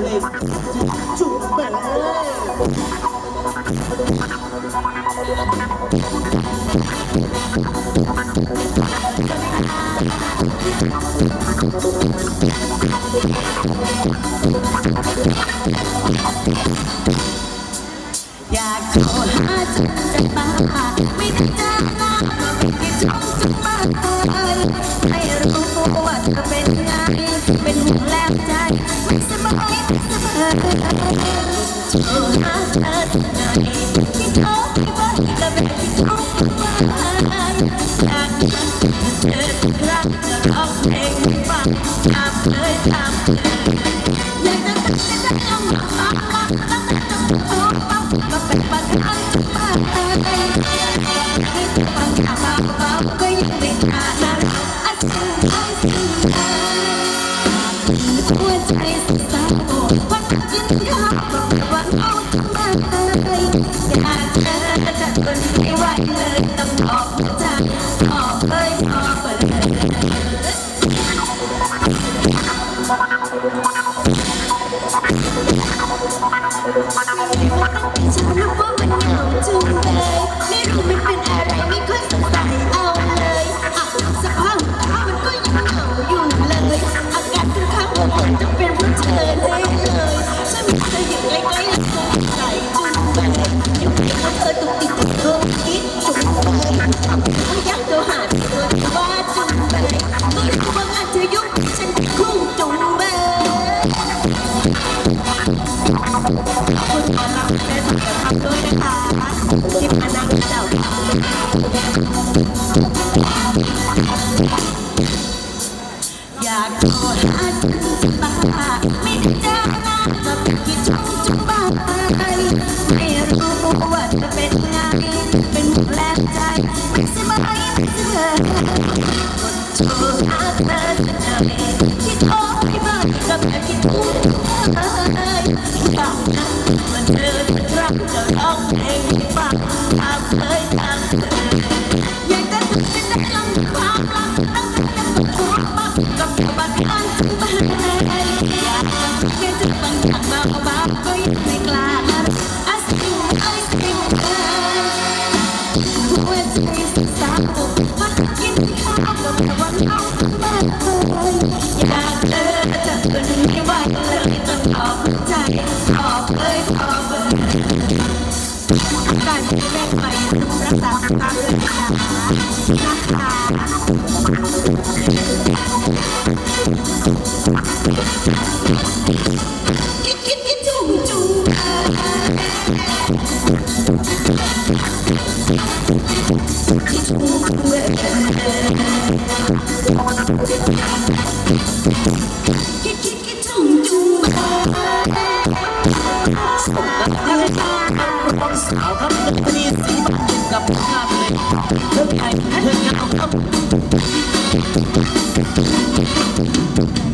เพลงจุ๊บแม่อยากโทรหาจังจะบ้าไม่ได้เจอหน้าก็ไม่ได้ชมจังบ้าไม่รู้ ว่าเป็นไงเป็นห่วงแล้วใจไม่สบายไม่สบายโทรหาเธอที่ไหนที่โทรที่บ้านก็ไม่ได้ชมจังบ้าอยากเจอเธอรั้งจะร้องเพลงให้ฟังตามเลยตามเลยอยากจะตั้งใจจะลองมาฟังตั้งแต่จะโทรฟังก็เป็นปัญหาจังบ้าให้เธอฟังข่าวเบาก็ยังไม่ขาด หัวใจสั่น อยากโทรหาจังจะบ้าไม่ได้เจอหน้าก็เป็นคิดชมจุบ้าไม่รู้ว่าจะเป็นไงเป็นแรงใจไม่สบายไม่สบายโทรหาเธอจะหน่อยที่โทรไม่มาก็แค่คิดถึงเธอฟังนะมันเธอจะรักจะร้องเพลงให้ฟังตาเคย ใจออกเลยออกเลยการแก้ไขรักษาตามเลยนะคะคิดคิดคิดจุ่มจุ่ม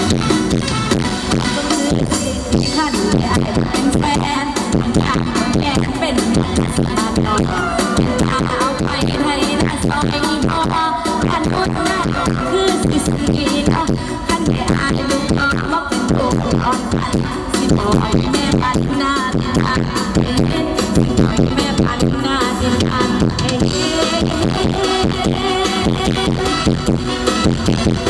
สดีค่ะเป็นสาวหมู่บ้านขอมาลายตั้งแต่หมดขออาจจะเป็นเป็นกับลมหายใจคงดีบ่แม่นใจทองกันอาจและพอขันอยากเป็นแฟนอยากแย่เป็นสมาเอาไปให้นะซอยพอขันอุดหน้าคือสิสีเนาะขันไม่อายลูกน้องมาเป็นตัวอ่อนพันสิบอยแม่พันนาดันสิบอยแม่พันนาดันเอ็น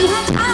ไอ้